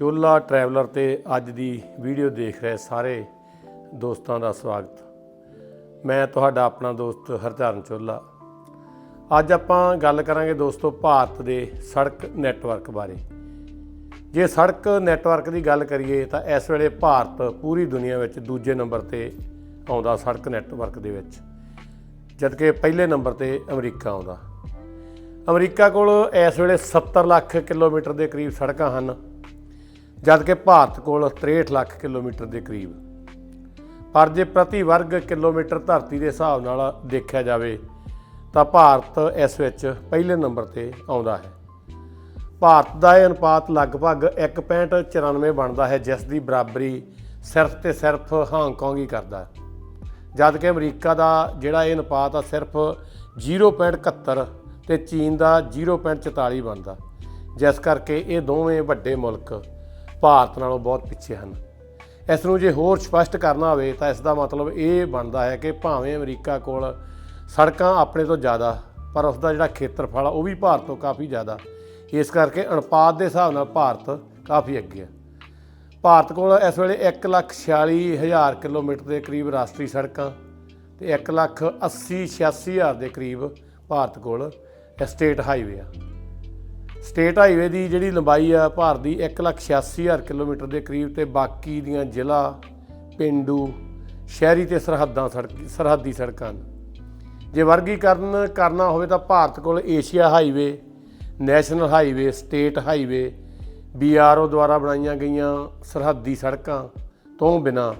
ਚੋਲਾ traveller ਤੇ ਅੱਜ ਦੀ video ਦੇਖ ਰਹੇ ਸਾਰੇ ਦੋਸਤਾਂ ਦਾ ਸਵਾਗਤ। ਮੈਂ ਤੁਹਾਡਾ ਆਪਣਾ ਦੋਸਤ ਹਰਚਰਨ ਚੋਲਾ। ਅੱਜ ਆਪਾਂ ਗੱਲ ਕਰਾਂਗੇ ਦੋਸਤੋ ਭਾਰਤ ਦੇ ਸੜਕ ਨੈਟਵਰਕ ਬਾਰੇ। ਜੇ ਸੜਕ ਨੈਟਵਰਕ ਦੀ ਗੱਲ ਕਰੀਏ ਤਾਂ ਇਸ ਵੇਲੇ ਭਾਰਤ ਪੂਰੀ ਦੁਨੀਆ ਵਿੱਚ ਦੂਜੇ ਨੰਬਰ ਤੇ ਆਉਂਦਾ ਸੜਕ ਨੈਟਵਰਕ ਦੇ ਵਿੱਚ, ਜਦਕਿ ਪਹਿਲੇ ਨੰਬਰ ਤੇ ਅਮਰੀਕਾ ਆਉਂਦਾ। ਅਮਰੀਕਾ ਕੋਲ ਇਸ ਵੇਲੇ 70 ਲੱਖ ਕਿਲੋਮੀਟਰ ਦੇ ਕਰੀਬ ਸੜਕਾਂ ਹਨ। ਜਦਕਿ ਭਾਰਤ ਕੋਲ 63 ਲੱਖ ਕਿਲੋਮੀਟਰ ਦੇ ਕਰੀਬ। ਪਰ ਜੇ ਪ੍ਰਤੀ ਵਰਗ ਕਿਲੋਮੀਟਰ ਧਰਤੀ ਦੇ ਹਿਸਾਬ ਨਾਲ ਦੇਖਿਆ ਜਾਵੇ, ਤਾਂ ਭਾਰਤ ਇਸ ਵਿੱਚ ਪਹਿਲੇ ਨੰਬਰ ਤੇ ਆਉਂਦਾ ਹੈ। ਭਾਰਤ ਦਾ ਇਹ ਅਨੁਪਾਤ ਲਗਭਗ 1.94 ਬਣਦਾ ਹੈ, ਜਿਸ ਦੀ ਬਰਾਬਰੀ ਸਿਰਫ ਤੇ ਸਿਰਫ ਹਾਂਗਕਾਂਗ ਹੀ ਕਰਦਾ ਹੈ। ਜਦ ਕਿ ਅਮਰੀਕਾ ਦਾ ਜਿਹੜਾ ਇਹ ਅਨੁਪਾਤ ਆ, ਸਿਰਫ 0.71 ਤੇ ਚੀਨ ਦਾ 0.44 ਬਣਦਾ, ਜਿਸ ਕਰਕੇ ਇਹ ਦੋਵੇਂ ਵੱਡੇ ਮੁਲਕ ਭਾਰਤ ਨਾਲੋਂ ਬਹੁਤ ਪਿੱਛੇ ਹਨ। ਇਸ ਨੂੰ ਜੇ ਹੋਰ ਸਪਸ਼ਟ ਕਰਨਾ ਹੋਵੇ ਤਾਂ ਇਸ ਦਾ ਮਤਲਬ ਇਹ ਬਣਦਾ ਹੈ ਕਿ ਭਾਵੇਂ ਅਮਰੀਕਾ ਕੋਲ ਸੜਕਾਂ ਆਪਣੇ ਤੋਂ ਜ਼ਿਆਦਾ, ਪਰ ਉਸ ਦਾ ਜਿਹੜਾ ਖੇਤਰਫਲ ਆ ਉਹ ਵੀ ਭਾਰਤ ਤੋਂ ਕਾਫੀ ਜ਼ਿਆਦਾ। ਇਸ ਕਰਕੇ ਅਨੁਪਾਤ ਦੇ ਹਿਸਾਬ ਨਾਲ ਭਾਰਤ ਕਾਫੀ ਅੱਗੇ ਹੈ ਭਾਰਤ ਕੋਲ ਇਸ ਵੇਲੇ 146000 ਕਿਲੋਮੀਟਰ ਦੇ ਕਰੀਬ ਰਾਸ਼ਟਰੀ ਸੜਕਾਂ ਤੇ 180000 ਦੇ ਕਰੀਬ ਭਾਰਤ ਕੋਲ ਸਟੇਟ ਹਾਈਵੇ ਆ। ਸਟੇਟ ਹਾਈਵੇ ਦੀ ਜਿਹੜੀ ਲੰਬਾਈ ਆ ਭਾਰਤ ਦੀ 186000 ਕਿਲੋਮੀਟਰ ਦੇ ਕਰੀਬ ਤੇ ਬਾਕੀ ਦੀਆਂ ਜ਼ਿਲ੍ਹਾ, ਪਿੰਡੂ, ਸ਼ਹਿਰੀ ਤੇ ਸਰਹੱਦਾਂ ਸੜਕ, ਸਰਹੱਦੀ ਸੜਕਾਂ ਨੇ। ਜੇ ਵਰਗੀਕਰਨ ਕਰਨਾ ਹੋਵੇ ਤਾਂ ਭਾਰਤ ਕੋਲ Asia highway, national highway, state highway BRO ਦੁਆਰਾ ਬਣਾਈਆਂ ਗਈਆਂ ਸਰਹੱਦੀ ਸੜਕਾਂ ਤੋਂ ਬਿਨਾ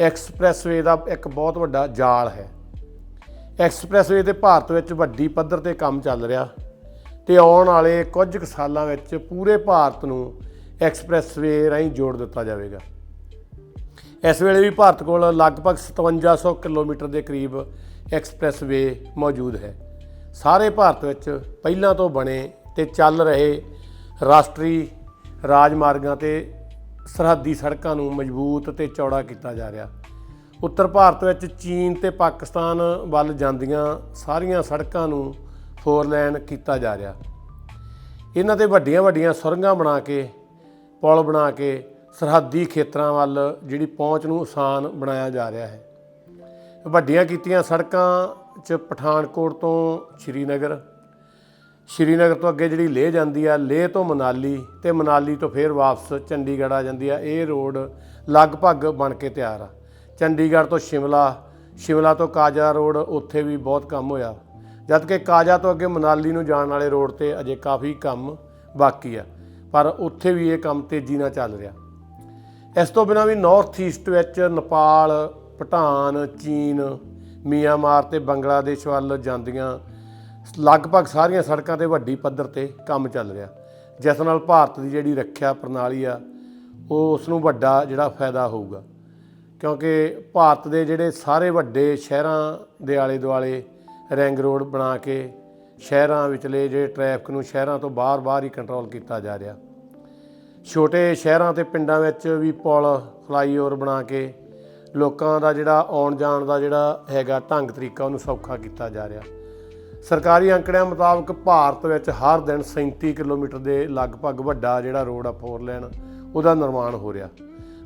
ਐਕਸਪ੍ਰੈਸਵੇ ਦਾ ਇੱਕ ਬਹੁਤ ਵੱਡਾ ਜਾਲ ਹੈ। ਐਕਸਪ੍ਰੈਸਵੇ ਤੇ ਭਾਰਤ ਵਿੱਚ ਵੱਡੀ ਪੱਧਰ ਤੇ ਕੰਮ ਚੱਲ ਰਿਹਾ। ਤੇ ਆਉਣ ਵਾਲੇ ਕੁਝ ਕੁ ਸਾਲਾਂ ਵਿੱਚ ਪੂਰੇ ਭਾਰਤ ਨੂੰ ਐਕਸਪ੍ਰੈਸਵੇ ਰਾਹੀਂ ਜੋੜ ਦਿੱਤਾ ਜਾਵੇਗਾ। ਇਸ ਵੇਲੇ ਵੀ ਭਾਰਤ ਕੋਲ ਲਗਭਗ 5700 ਕਿਲੋਮੀਟਰ ਦੇ ਕਰੀਬ ਐਕਸਪ੍ਰੈਸਵੇ ਮੌਜੂਦ ਹੈ। ਸਾਰੇ ਭਾਰਤ ਵਿੱਚ ਪਹਿਲਾਂ ਤੋਂ ਬਣੇ ਤੇ ਚੱਲ ਰਹੇ ਰਾਸ਼ਟਰੀ ਰਾਜਮਾਰਗਾਂ ਤੇ ਸਰਹੱਦੀ ਸੜਕਾਂ ਨੂੰ ਮਜ਼ਬੂਤ ਤੇ ਚੌੜਾ ਕੀਤਾ ਜਾ ਰਿਹਾ। ਉੱਤਰ ਭਾਰਤ ਵਿੱਚ ਚੀਨ ਤੇ ਪਾਕਿਸਤਾਨ ਵੱਲ ਜਾਂਦੀਆਂ ਸਾਰੀਆਂ ਸੜਕਾਂ ਨੂੰ ਫੋਰ ਲਾਈਨ ਕੀਤਾ ਜਾ ਰਿਹਾ। ਇਹਨਾਂ ਤੇ ਵੱਡੀਆਂ ਵੱਡੀਆਂ ਸੁਰੰਗਾਂ ਬਣਾ ਕੇ, ਪੁਲ ਬਣਾ ਕੇ, ਸਰਹੱਦੀ ਖੇਤਰਾਂ ਵੱਲ ਜਿਹੜੀ ਪਹੁੰਚ ਨੂੰ ਆਸਾਨ ਬਣਾਇਆ ਜਾ ਰਿਹਾ ਹੈ। ਵੱਡੀਆਂ ਕੀਤੀਆਂ ਸੜਕਾਂ 'ਚ ਪਠਾਨਕੋਟ ਤੋਂ ਸ਼੍ਰੀਨਗਰ ਸ਼੍ਰੀਨਗਰ ਤੋਂ ਅੱਗੇ ਜਿਹੜੀ ਲੇਹ ਜਾਂਦੀ ਆ, ਲੇਹ ਤੋਂ ਮਨਾਲੀ ਤੇ ਮਨਾਲੀ ਤੋਂ ਫੇਰ ਵਾਪਸ ਚੰਡੀਗੜ੍ਹ ਆ ਜਾਂਦੀ ਆ। ਇਹ ਰੋਡ ਲਗਭਗ ਬਣ ਕੇ ਤਿਆਰ ਆ। ਚੰਡੀਗੜ੍ਹ ਤੋਂ ਸ਼ਿਮਲਾ ਸ਼ਿਮਲਾ ਤੋਂ ਕਾਜਾ ਰੋਡ, ਉੱਥੇ ਵੀ ਬਹੁਤ ਕੰਮ ਹੋਇਆ। ਜਦਕਿ ਕਾਜਾ ਤੋਂ ਅੱਗੇ ਮਨਾਲੀ ਨੂੰ ਜਾਣ ਵਾਲੇ ਰੋਡ ਤੇ ਅਜੇ ਕਾਫੀ ਕੰਮ ਬਾਕੀ ਆ, ਪਰ ਉੱਥੇ ਵੀ ਇਹ ਕੰਮ ਤੇਜ਼ੀ ਨਾਲ ਚੱਲ ਰਿਹਾ। ਇਸ ਤੋਂ ਬਿਨਾਂ ਵੀ ਨਾਰਥ ਈਸਟ ਵਿੱਚ ਨੇਪਾਲ, ਭੂਟਾਨ, ਚੀਨ, ਮੀਆਂਮਾਰ ਤੇ ਬੰਗਲਾਦੇਸ਼ ਵੱਲ ਜਾਂਦੀਆਂ ਲਗਭਗ ਸਾਰੀਆਂ ਸੜਕਾਂ ਤੇ ਵੱਡੀ ਪੱਧਰ ਤੇ ਕੰਮ ਚੱਲ ਰਿਹਾ। ਜਿਸ ਨਾਲ ਭਾਰਤ ਦੀ ਜਿਹੜੀ ਰੱਖਿਆ ਪ੍ਰਣਾਲੀ ਆ, ਉਹ ਉਸ ਨੂੰ ਵੱਡਾ ਜਿਹੜਾ ਫਾਇਦਾ ਹੋਊਗਾ। ਕਿਉਂਕਿ ਭਾਰਤ ਦੇ ਜਿਹੜੇ ਸਾਰੇ ਵੱਡੇ ਸ਼ਹਿਰਾਂ ਦੇ ਆਲੇ ਦੁਆਲੇ ਰਿੰਗ ਰੋਡ ਬਣਾ ਕੇ ਸ਼ਹਿਰਾਂ ਵਿਚਲੇ ਜਿਹੜੇ ਟ੍ਰੈਫਿਕ ਨੂੰ ਸ਼ਹਿਰਾਂ ਤੋਂ ਬਾਹਰ-ਬਾਹਰ ਹੀ ਕੰਟਰੋਲ ਕੀਤਾ ਜਾ ਰਿਹਾ। ਛੋਟੇ ਸ਼ਹਿਰਾਂ ਤੇ ਪਿੰਡਾਂ ਵਿੱਚ ਵੀ ਪੁਲ ਫਲਾਈਓਵਰ ਬਣਾ ਕੇ ਲੋਕਾਂ ਦਾ ਜਿਹੜਾ ਆਉਣ ਜਾਣ ਦਾ ਜਿਹੜਾ ਹੈਗਾ ਢੰਗ ਤਰੀਕਾ ਉਹਨੂੰ ਸੌਖਾ ਕੀਤਾ ਜਾ ਰਿਹਾ। ਸਰਕਾਰੀ ਅੰਕੜਿਆਂ ਮੁਤਾਬਕ ਭਾਰਤ ਵਿੱਚ ਹਰ ਦਿਨ 37 ਕਿਲੋਮੀਟਰ ਦੇ ਲਗਭਗ ਵੱਡਾ ਜਿਹੜਾ ਰੋਡ ਆ ਫੋਰ ਲਾਈਨ ਉਹਦਾ ਨਿਰਮਾਣ ਹੋ ਰਿਹਾ।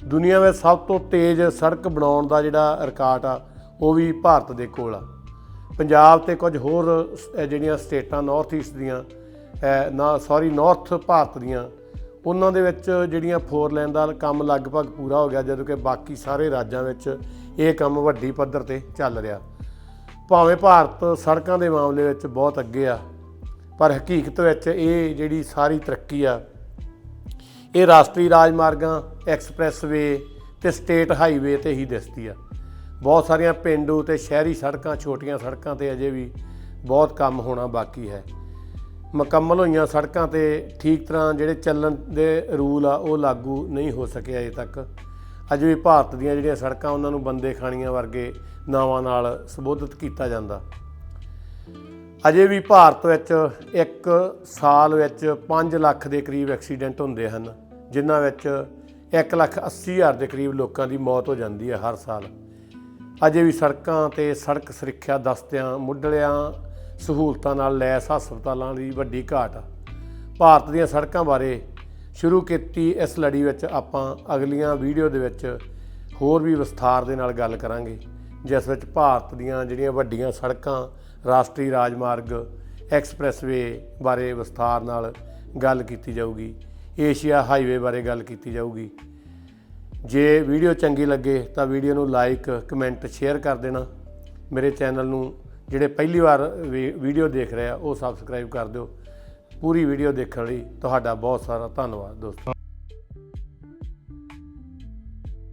ਦੁਨੀਆ ਵਿੱਚ ਸਭ ਤੋਂ ਤੇਜ਼ ਸੜਕ ਬਣਾਉਣ ਦਾ ਜਿਹੜਾ ਰਿਕਾਰਡ ਆ, ਉਹ ਵੀ ਭਾਰਤ ਦੇ ਕੋਲ ਆ। ਪੰਜਾਬ ਤੇ ਕੁਝ ਹੋਰ ਸ- ਜਿਹੜੀਆਂ ਸਟੇਟਾਂ ਨਾਰਥ ਈਸਟ ਦੀਆਂ ਨਾ ਸੌਰੀ ਨਾਰਥ ਭਾਰਤ ਦੀਆਂ, ਉਹਨਾਂ ਦੇ ਵਿੱਚ ਜਿਹੜੀਆਂ ਫੋਰ ਲਾਈਨ ਦਾ ਕੰਮ ਲਗਭਗ ਪੂਰਾ ਹੋ ਗਿਆ, ਜਦੋਂ ਕਿ ਬਾਕੀ ਸਾਰੇ ਰਾਜਾਂ ਵਿੱਚ ਇਹ ਕੰਮ ਵੱਡੀ ਪੱਧਰ ਤੇ ਚੱਲ ਰਿਹਾ। ਭਾਵੇਂ ਭਾਰਤ ਸੜਕਾਂ ਦੇ ਮਾਮਲੇ ਵਿੱਚ ਬਹੁਤ ਅੱਗੇ ਆ, ਪਰ ਹਕੀਕਤ ਵਿੱਚ ਇਹ ਜਿਹੜੀ ਸਾਰੀ ਤਰੱਕੀ ਆ, ਇਹ ਰਾਸ਼ਟਰੀ ਰਾਜਮਾਰਗਾਂ ਐਕਸਪ੍ਰੈਸਵੇ ਤੇ ਸਟੇਟ ਹਾਈਵੇ ਤੇ ਹੀ ਦਿਸਦੀ ਆ। ਬਹੁਤ ਸਾਰੀਆਂ ਪਿੰਡੂ ਤੇ ਸ਼ਹਿਰੀ ਸੜਕਾਂ, ਛੋਟੀਆਂ ਸੜਕਾਂ ਤੇ ਅਜੇ ਵੀ ਬਹੁਤ ਕੰਮ ਹੋਣਾ ਬਾਕੀ ਹੈ। ਮੁਕੰਮਲ ਹੋਈਆਂ ਸੜਕਾਂ ਤੇ ਠੀਕ ਤਰ੍ਹਾਂ ਜਿਹੜੇ ਚੱਲਣ ਦੇ ਰੂਲ ਆ, ਉਹ ਲਾਗੂ ਨਹੀਂ ਹੋ ਸਕੇ ਅਜੇ ਤੱਕ। ਅਜੇ ਵੀ ਭਾਰਤ ਦੀਆਂ ਜਿਹੜੀਆਂ ਸੜਕਾਂ, ਉਹਨਾਂ ਨੂੰ ਬੰਦੇ ਖਾਣੀਆਂ ਵਰਗੇ ਨਾਵਾਂ ਨਾਲ ਸੰਬੋਧਿਤ ਕੀਤਾ ਜਾਂਦਾ। ਅਜੇ ਵੀ ਭਾਰਤ ਵਿੱਚ ਇੱਕ ਸਾਲ ਵਿੱਚ 5 ਲੱਖ ਦੇ ਕਰੀਬ ਐਕਸੀਡੈਂਟ ਹੁੰਦੇ ਹਨ, ਜਿਨ੍ਹਾਂ ਵਿੱਚ 1 ਲੱਖ 80 ਹਜ਼ਾਰ ਦੇ ਕਰੀਬ ਲੋਕਾਂ ਦੀ ਮੌਤ ਹੋ ਜਾਂਦੀ ਹੈ ਹਰ ਸਾਲ। ਅਜੇ ਵੀ ਸੜਕਾਂ ਤੇ ਸੜਕ ਸੁਰੱਖਿਆ ਦਸਤਿਆਂ, ਮੁੱਢਲਿਆਂ ਸਹੂਲਤਾਂ ਨਾਲ ਲੈਸ ਹਸਪਤਾਲਾਂ ਦੀ ਵੱਡੀ ਘਾਟ। ਭਾਰਤ ਦੀਆਂ ਸੜਕਾਂ ਬਾਰੇ ਸ਼ੁਰੂ ਕੀਤੀ ਇਸ ਲੜੀ ਵਿੱਚ ਆਪਾਂ ਅਗਲੀਆਂ ਵੀਡੀਓ ਦੇ ਵਿੱਚ ਹੋਰ ਵੀ ਵਿਸਥਾਰ ਦੇ ਨਾਲ ਗੱਲ ਕਰਾਂਗੇ, ਜਿਸ ਵਿੱਚ ਭਾਰਤ ਦੀਆਂ ਜਿਹੜੀਆਂ ਵੱਡੀਆਂ ਸੜਕਾਂ, ਰਾਸ਼ਟਰੀ ਰਾਜਮਾਰਗ, ਐਕਸਪ੍ਰੈਸਵੇ ਬਾਰੇ ਵਿਸਥਾਰ ਨਾਲ ਗੱਲ ਕੀਤੀ ਜਾਊਗੀ, ਏਸ਼ੀਆ ਹਾਈਵੇ ਬਾਰੇ ਗੱਲ ਕੀਤੀ ਜਾਊਗੀ। ਜੇ ਵੀਡੀਓ ਚੰਗੀ ਲੱਗੇ ਤਾਂ ਵੀਡੀਓ ਨੂੰ ਲਾਈਕ, ਕਮੈਂਟ, ਸ਼ੇਅਰ ਕਰ ਦੇਣਾ। ਮੇਰੇ ਚੈਨਲ ਨੂੰ ਜਿਹੜੇ ਪਹਿਲੀ ਵਾਰ ਵੀ- ਵੀਡੀਓ ਦੇਖ ਰਹੇ ਆ, ਉਹ ਸਬਸਕ੍ਰਾਈਬ ਕਰ ਦਿਓ। ਪੂਰੀ ਵੀਡੀਓ ਦੇਖਣ ਲਈ ਤੁਹਾਡਾ ਬਹੁਤ ਸਾਰਾ ਧੰਨਵਾਦ, ਦੋਸਤੋ।